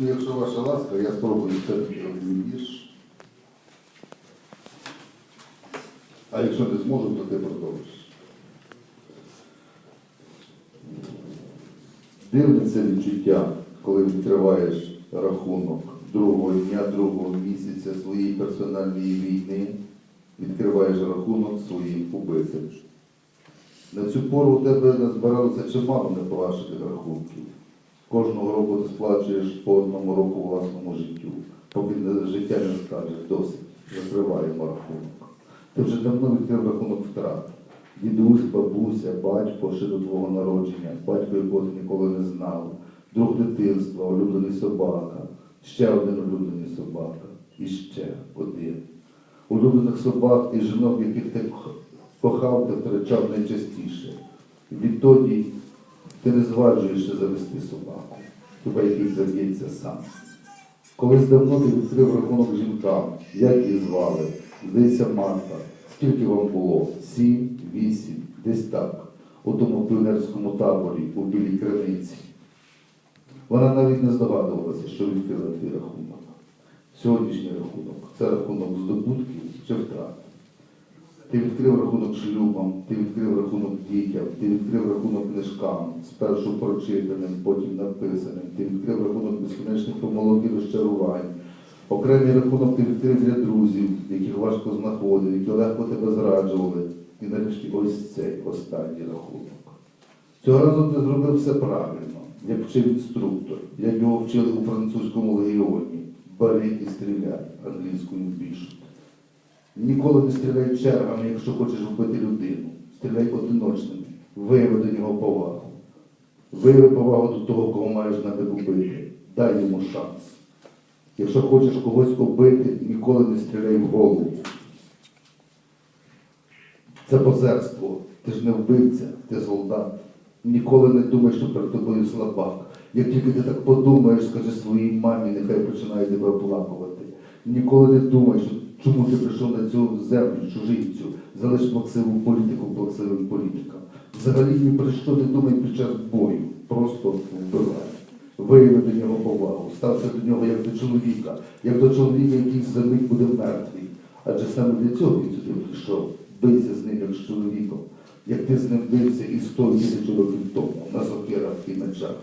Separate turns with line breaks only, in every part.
Ну, якщо ваша ласка, я спробую все-таки більш. А якщо не зможу, то ти продовжиш. Дивне це відчуття, коли відкриваєш рахунок другого дня, другого місяця своєї персональної війни, відкриваєш рахунок своїх убитих. На цю пору у тебе назбиралося чимало неповажних рахунків. Кожного року ти сплачуєш по одному року власному життю. Поки життя не скаже, досить, закриваємо рахунок. Ти вже давно відкрив рахунок втрат. Дідусь, бабуся, батько ще до твого народження, батько якого ти ніколи не знав, друг дитинства, улюблений собака, ще один улюблений собака, і ще один. Улюблених собак і жінок, яких ти кохав, ти втрачав найчастіше. Відтоді ти не зваджуєшся завести собаку, хіба який зав'ється сам. Колись давно ти відкрив рахунок жінкам, як її звали, здається, Марта. Скільки вам було? Сім, вісім, десь так, у тому піонерському таборі у Білій Криниці. Вона навіть не здогадувалася, що відкрила твій рахунок. Сьогоднішній рахунок це рахунок здобутків чи втрат. Ти відкрив рахунок шлюбам, ти відкрив рахунок дітям, ти відкрив рахунок книжкам, спершу прочитаним, потім написаним, ти відкрив рахунок безкінечних помилок і розчарувань. Окремий рахунок ти відкрив для друзів, яких важко знаходив, які легко тебе зраджували. І нарешті ось цей останній рахунок. Цього разу ти зробив все правильно, як вчив інструктор, як його вчили у французькому легіоні. Бери і стріляй англійською більше. Ніколи не стріляй чергами, якщо хочеш вбити людину. Стріляй одиночними. Вияви до нього повагу. Вияви повагу до того, кого маєш на тебе убити. Дай йому шанс. Якщо хочеш когось убити, ніколи не стріляй в голову. Це позерство. Ти ж не вбивця, ти солдат. Ніколи не думай, що перед тобою слабак. Як тільки ти так подумаєш, скажи своїй мамі, нехай починає тебе оплакувати. Ніколи не думай, що чому ти прийшов на цю землю, чужинцю, залиш плаксиву політику плаксивим політикам. Взагалі ні про що не думай під час бою, просто вбивай. Вияви до нього повагу, стався до нього як до чоловіка, як до чоловіка, який за мить буде мертвий. Адже саме для цього він сюди прийшов. Бийся з ним як з чоловіком, як ти з ним бився і сто тисяч років тому на сокирах і мечах.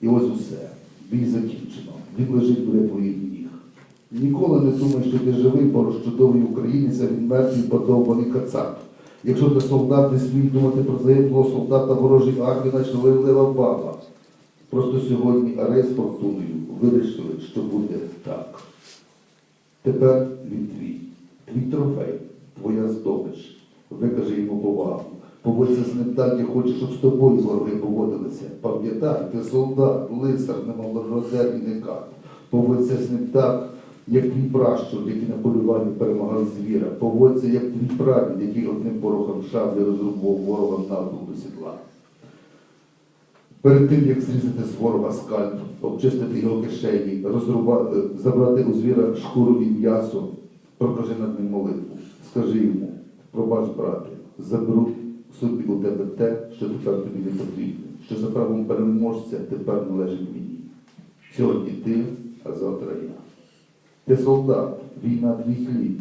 І ось усе. Бій закінчено. Він лежить біля твоїх ніг. Ніколи не думай, що ти живий, поруч чудовий українець, а він мертвий подовбаний кацап. Якщо ти солдат, не смій думати про загиблого солдата ворожої армії, наче лейлива баба. Просто сьогодні Арей з фортуною вирішили, що буде так. Тепер він твій, твій трофей, твоя здобич. Викажи йому повагу. Поводься з ним так, як хочеш, щоб з тобою вороги поводилися. Пам'ятай, ти солдат, лицар, немалородер і не кат. Поводься з ним так, як твій пращур, який на полюванні перемагав звіра. Поводься, як твій прадід, який одним порохом шаблі розрубував ворога навдул до сідла. Перед тим, як зрізати з ворога скальп, обчистити його кишені, розрубати, забрати у звіра шкуру і м'ясо, прокажи над ним молитву. Скажи йому, пробач, брате, заберу собі у тебе те, що тепер тобі не потрібно, що за правом переможця тепер належить мені. Сьогодні ти. Ти солдат, війна твій хліб.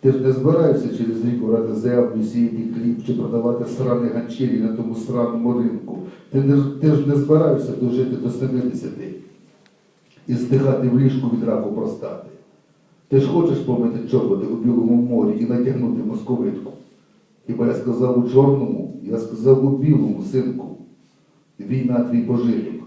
Ти ж не збираєшся через рік орати землю, сіяти хліб чи продавати срані ганчірі на тому сраному ринку. Ти, не, ти ж не збираєшся дожити до 70 і здихати в ліжку від раку простати. Ти ж хочеш помити чоботи у Білому морі і натягнути московитку. Хіба я сказав у чорному, я сказав у білому, синку. Війна твій пожиток.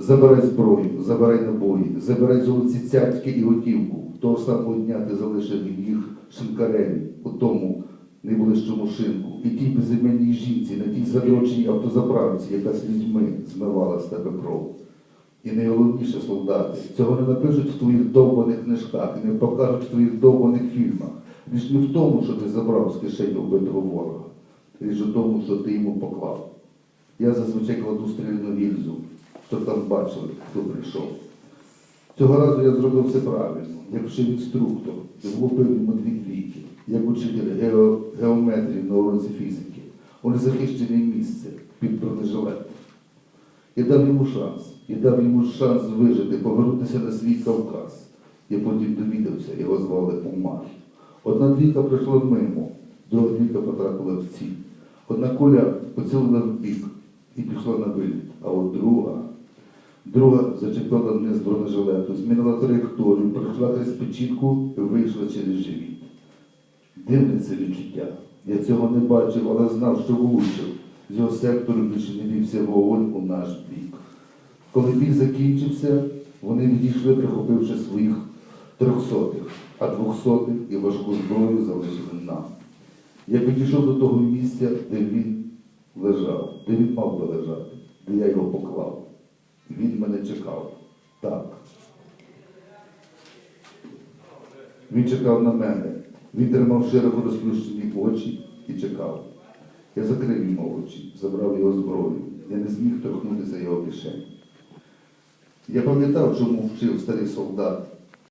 Забирай зброю, забирай набої, забирай золоті цятки і готівку. Того самого дня ти залишив їх шинкареві, у тому найближчому шинку, і тій безіменній жінці, на тій задроченій автозаправці, яка з людьми змивала з тебе кров. І найголовніше, солдати, цього не напишуть в твоїх довбаних книжках і не покажуть в твоїх довбаних фільмах. Річ не в тому, що ти забрав з кишені вбитого ворога. Річ у тому, що ти йому поклав. Я зазвичай кладу стрільну гільзу, там бачили, хто прийшов. Цього разу я зробив все правильно, як вчив інструктор, влупив йому дві двійки, як учитель гео- геометрії на уроці фізики. У незахищене місце під бронежилет. Я дав йому шанс. Я дав йому шанс вижити, повернутися на свій Кавказ. Я потім довідався, його звали Умар. Одна двійка пройшла мимо, друга двійка потрапила в ціль. Одна куля поцілила в бік і пішла на виліт, а от друга, друга зачепила низ бронежилету, змінила траєкторію, пройшла крізь печінку і вийшла через живіт. Дивне це відчуття. Я цього не бачив, але знав, що влучив. З його сектору більше не вівся вогонь у наш бік. Коли бій закінчився, вони відійшли, прихопивши своїх трьохсотих, а двохсотих і важку зброю залишили нам. Я підійшов до того місця, де він лежав, де він мав би лежати, де я його поклав. Він мене чекав. Так. Він чекав на мене. Він тримав широко розплющені очі і чекав. Я закрив йому очі, забрав його зброю. Я не зміг торкнутися його кишені. Я пам'ятав, чому вчив старий солдат